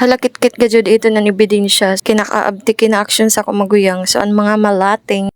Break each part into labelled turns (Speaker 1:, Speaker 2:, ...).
Speaker 1: Halakit-kit gajud ito na nibidin siya. Kinakaabti kina-action sa kumaguyang. So, ang mga malating.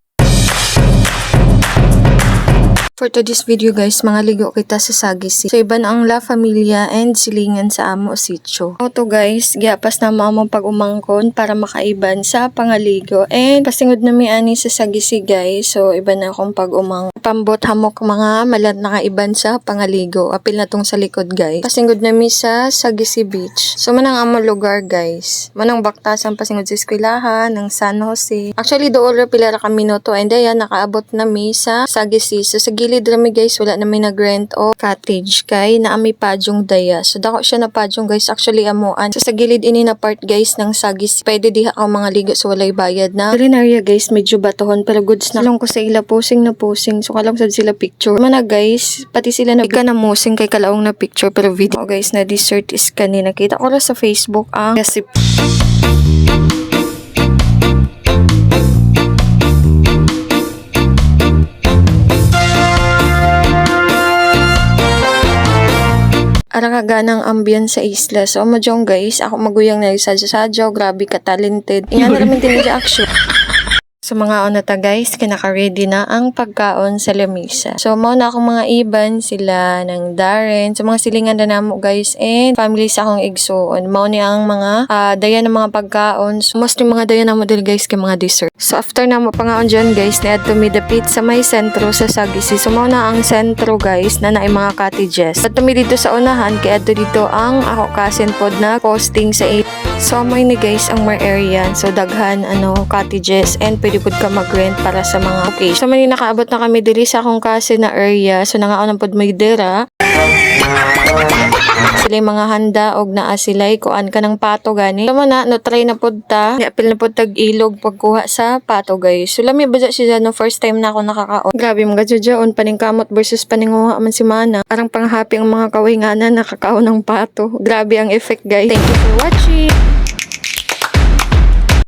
Speaker 1: For today's video guys, mga ligo kita sa Sagisi. So iba na ang La Familia and silingan sa Amo Sitio. Ito guys, giapas na mo among pag-umangkon para makaiban sa pangaligo. And pasingod na mi ani sa Sagisi guys. So iba na akong pag-umang. Pambot hamok mga malat nakaiban sa pangaligo. Apil na tong sa likod guys. Pasingod na mi sa Sagisi Beach. So manang amo lugar guys. Manang baktasan pasingod sa eskwelahan ng San Jose. Actually dool ra pila ra kami no to. And ayan nakaabot na mi sa Sagisi. So sa gilid rami guys, wala na may nag-rent o cottage kay na ami padyong daya. So dako siya na padyong guys, actually amuan. So sa gilid ini na part guys ng sagis, pwede diha ang mga ligo so walay bayad na. Culinarya guys, medyo batohon pero goods na lang ko sa ila posing na posing. So kalang sad sila picture. Mana guys, pati sila na ika na musing kay kalaong na picture pero video oh, guys na dessert is kanina. Nakita ko ra sa Facebook ang recipe. Ara ka ganang ambience sa isla. So, mo guys, ako maguyang na sa sadyaw, grabe ka talented. Ingan na naman din action. So mga ona ta guys, kinaka-ready na ang pagkaon sa lamisa. So mao na akong mga iban sila ng Darren, so mga silingan na namo guys and family sa akong igsuon. Mao ni ang mga ah, daya ng mga pagkaon. So mostly mga daya namo dili guys kay mga dessert. So after namo pangaon dyan guys, ni adto mi dapit sa may sentro sa Sagisi. So mao na ang sentro guys na naay mga cottages. So tumi dito sa unahan kay adto dito ang ako kasin pod na posting sa 8 So may ni guys ang more area. So daghan ano cottages and pwede pud ka mag-rent para sa mga okay. So may nakaabot na kami diri sa akong kasi na area. So nangaon pod may dira. Sila mga handa og naa sila kuan ka ng pato gani. Tama na no try na pod ta. Apil na pod tag ilog pagkuha sa pato guys. So lami ba siya no first time na ako nakakaon. Grabe mga judyaon paningkamot versus paninguha man si Mana. Parang pang happy ang mga kaway nga na nakakaon ng pato. Grabe ang effect guys. Thank you for watching.